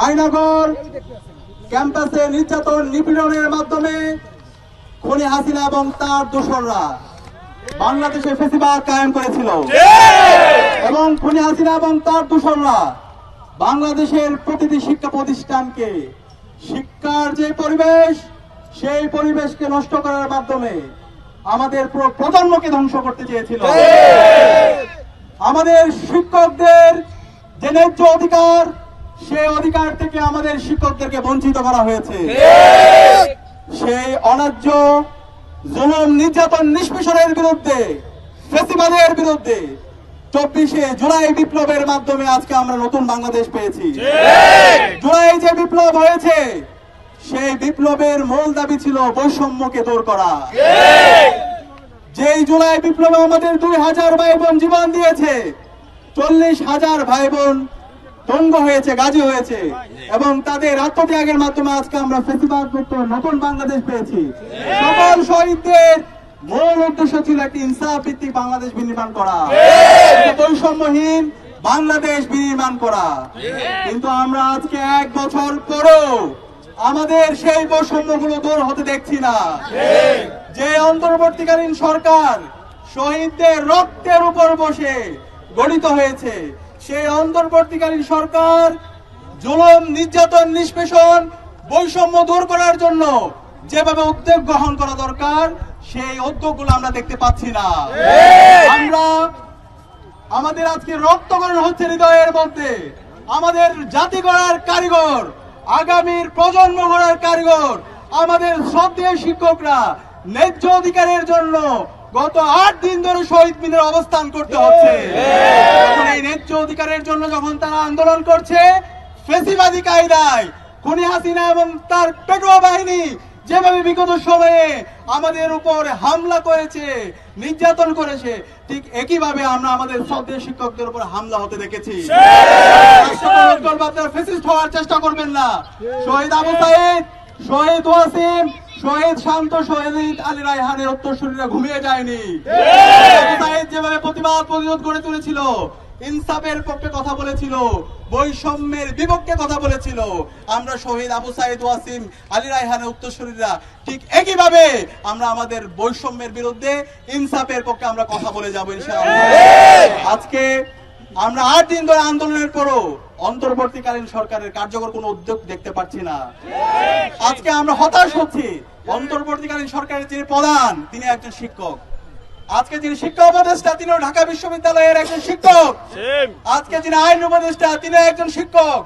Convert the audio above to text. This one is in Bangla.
আইনগর ক্যাম্পাসে নির্যাতন নিপীড়নের মাধ্যমে খনি হাসিনা এবং তার দোসররা বাংলাদেশে ফেসিবাদ কায়েম করেছিল। এবং খনি হাসিনা এবং তার দোসররা বাংলাদেশের প্রতিটি শিক্ষা প্রতিষ্ঠানকে শিক্ষার যে পরিবেশ সেই পরিবেশকে নষ্ট করার মাধ্যমে আমাদের পুরো প্রজন্মকে ধ্বংস করতে চেয়েছিল। আমাদের শিক্ষকদের যে ন্যায্য অধিকার সেই অধিকার থেকে আমাদের শিক্ষকদেরকে বঞ্চিত করা হয়েছে। সেই অন্যায্য জুলুম নির্যাতন নিষ্পেষণের বিরুদ্ধে, ফেসিবাদের বিরুদ্ধে চব্বিশে জুলাই বিপ্লবের মাধ্যমে আজকে আমরা নতুন বাংলাদেশ পেয়েছি। জুলাই যে বিপ্লব হয়েছে, সেই বিপ্লবের মূল দাবি ছিল বৈষম্যকে দূর করা। যেই জুলাই বিপ্লবে আমাদের দুই হাজার ভাই বোন জীবন দিয়েছে, চল্লিশ হাজার ভাই বোন দঙ্গ হয়েছে, গাজী হয়েছে এবং তাদের আত্মত্যাগের মাধ্যমে আজকে আমরা ফেসিবাদ মুক্ত নতুন বাংলাদেশ পেয়েছি। সকল শহীদদের মূল উদ্দেশ্য ছিল একটি ইনসাফ ভিত্তিক বাংলাদেশ বিনির্মাণ করা। বৈষম্যহীন বাংলাদেশ বিনির্মাণ করা। কিন্তু আমরা আজকে এক বছর পরও আমাদের সেই বৈষম্যগুলো দূর হতে দেখছি না। যে অন্তর্বর্তীকালীন সরকার শহীদদের রক্তের উপর বসে গঠিত হয়েছে সেই অন্তর্বর্তীকালীন সরকার জুলুম নির্যাতন নিষ্পেষণ বৈষম্য দূর করার জন্য যেভাবে উদ্যোগ গ্রহণ করা দরকার সেই উদ্যোগগুলো আমরা দেখতে পাচ্ছি না। আমরা আমাদের আজকে রক্তকরণ হচ্ছে হৃদয়ের মধ্যে। আমাদের জাতি গড়ার কারিগর আগামীর প্রজন্ম গড়ার কারিগর আমাদের শ্রদ্ধেয় শিক্ষকরা ন্যায্য অধিকারের জন্য গত আট দিন ধরে শহীদ মিনারে অবস্থান করতে হচ্ছে। এখন এই ন্যায্য অধিকারের জন্য যখন তারা আন্দোলন করছে ফেসিবাদী কায়দায় খুনি হাসিনা এবং তার পেটোয়া বাহিনী যেভাবে বিগত সময়ে আমাদের উপর হামলা করেছে নির্যাতন করেছে ঠিক একইভাবে আমরা আমাদের শ্রদ্ধেয় শিক্ষকদের উপর হামলা হতে দেখেছি। আপনারা ফেসিস্ট হওয়ার চেষ্টা করবেন না। শহীদ আবু সাইদ শহীদ ওয়াসিম শহীদ শান্ত শহীদ আলী রায়হানের উত্তরসূরীরা ঘুমিয়ে যায়নি। যেভাবে প্রতিবাদ প্রতিরোধ গড়ে তুলেছিল ইনসাফের পক্ষে কথা বলেছিল বৈষম্যের বিপক্ষে কথা বলেছিল আমরা শহীদ আবু সাইদ ওয়াসিম আলী রায়হানের উত্তরসূরীরা ঠিক একইভাবে আমরা আমাদের বৈষম্যের বিরুদ্ধে ইনসাফের পক্ষে আমরা কথা বলে যাব ইনশাআল্লাহ। আজকে আমরা আট দিন ধরে আন্দোলনের পরও অন্তর্বর্তীকালীন সরকারের কার্যকর কোনো উদ্যোগ দেখতে পাচ্ছি না। আজকে আমরা হতাশ হচ্ছি। অন্তর্বর্তীকালীন সরকারের যিনি প্রধান তিনি একজন শিক্ষক। আজকে যিনি শিক্ষা উপদেষ্টা তিনিও ঢাকা বিশ্ববিদ্যালয়ের একজন শিক্ষক। আজকে যিনি আইন উপদেষ্টা তিনি একজন শিক্ষক।